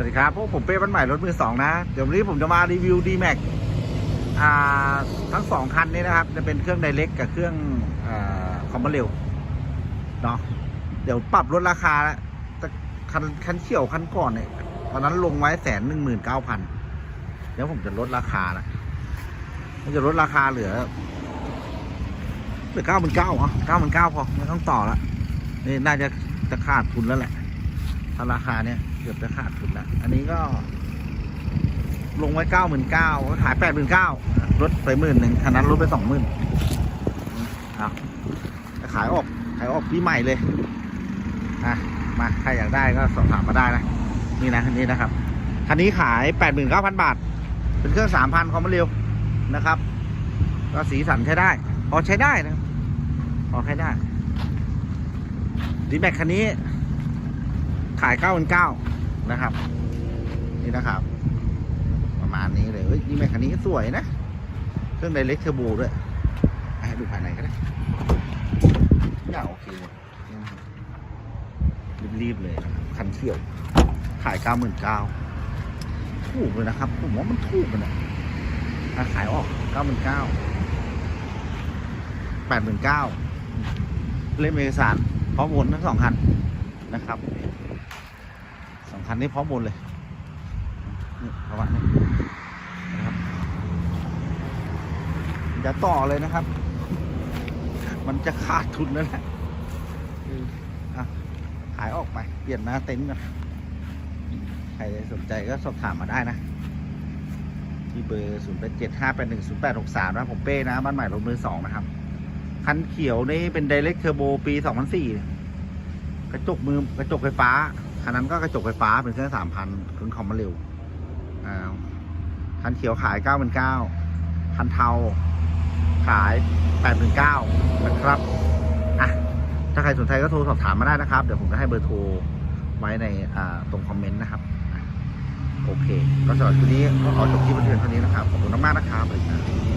วัสดีครับพวกผมเป้บ้านใหม่รถมือสองนะ เดี๋ยววันนี้ผมจะมารีวิว d m a x อ่าทั้งสองคันนี้นะครับ จะเป็นเครื่องไดเ c กกับเครื่องคอมมอนเร็วเนาะเดี๋ยวปรับลดราคาแล้วคันคันเขียวคันก่อนเนี่ยตอนนั้นลงไว้แสนหนึ่งหมื่นเก้าพันเดี๋ยวผมจะลดราคาล้วมันจะลดราคาเหลือเหลือเก้าหมื่นเก้าอะเก้าหมื่นเก้าพอไม่ต้องต่อละนี่น่าจะจะขาดทุนแล้วแหละถ้าราคาเนี่ย เกือบจะขาดทุนล้วอันนี้ก็ ลงไว้เก้าหมื่นเก้าขายแปดหมื่นเก้าลดไปหมื่นหนึ่งคันนั้นลดไปสองหมื่นครับขายออกขายออกปีใหม่เลยอะมาใครอยากได้ก็สอบถามมาได้นะ นี่นะคันนี้นะครับคันนี้ขายแปดหมื่นเก้าพันบาท เป็นเครื่องสามพันคอมมเร็วนะครับ ก็สีสันใช้ได้พอใช้ได้นะพอใช้ได้ดีแม็กคันนี้ ขายเก้าพันเก้านะครับ นี่นะครับ ประมาณนี้เลยเฮ้ยนี่แม่คันนี้สวยนะ เครื่องไดเล็กเทอร์โบด้วยให้ดูภายในก็ได้อย่าโอเคเลยรีบๆเลยคันเขียว ขายเก้าหมื่นเก้าถูกเลยนะครับผมว่ามันถูกเลยนะถ้าขายออกเก้าหมื่นเก้าแปดหมื่นเก้าเล่มเอกสารพร้อมโอนทั้งสองคันนะครับ สองคันนี้พร้อมหมดเลยนี่ประนี้นะครับอย่าต่อเลยนะครับ มันจะขาดทุนแล้วแหละขายออกไป เปลี่ยนหน้าเต็นท์กันใครสนใจก็สอบถามมาได้นะ ที่เบอร์ศูนย์แปดเจ็ดห้าแปดหนึ่งศูนย์แปดหกสามนะผมเป้นะ บ้านใหม่รถมือสองนะครับ คันเขียวนี่เป็น Direct Turbo ปีสองพันสี่กระจกมือกระจกไฟฟ้า คันนั้นก็กระจกไฟฟ้าเป็นเครื่องสามพันครื่องคอมมาเร็วอ่าคันเขียวขายเก้าพันเก้าคันเทาขายแปดหมื่นเก้านะครับอะถ้าใครสนใจก็โทรสอบถามมาได้นะครับ เดี๋ยวผมจะให้เบอร์โทรไว้ในอ่าตรงคอมเมนต์นะครับโอเค ก็สำหรับทีนี้ก็ขอจบที่บันเทิงเท่านี้นะครับ ขอบคุณมากๆนะครับสวัสดีครับ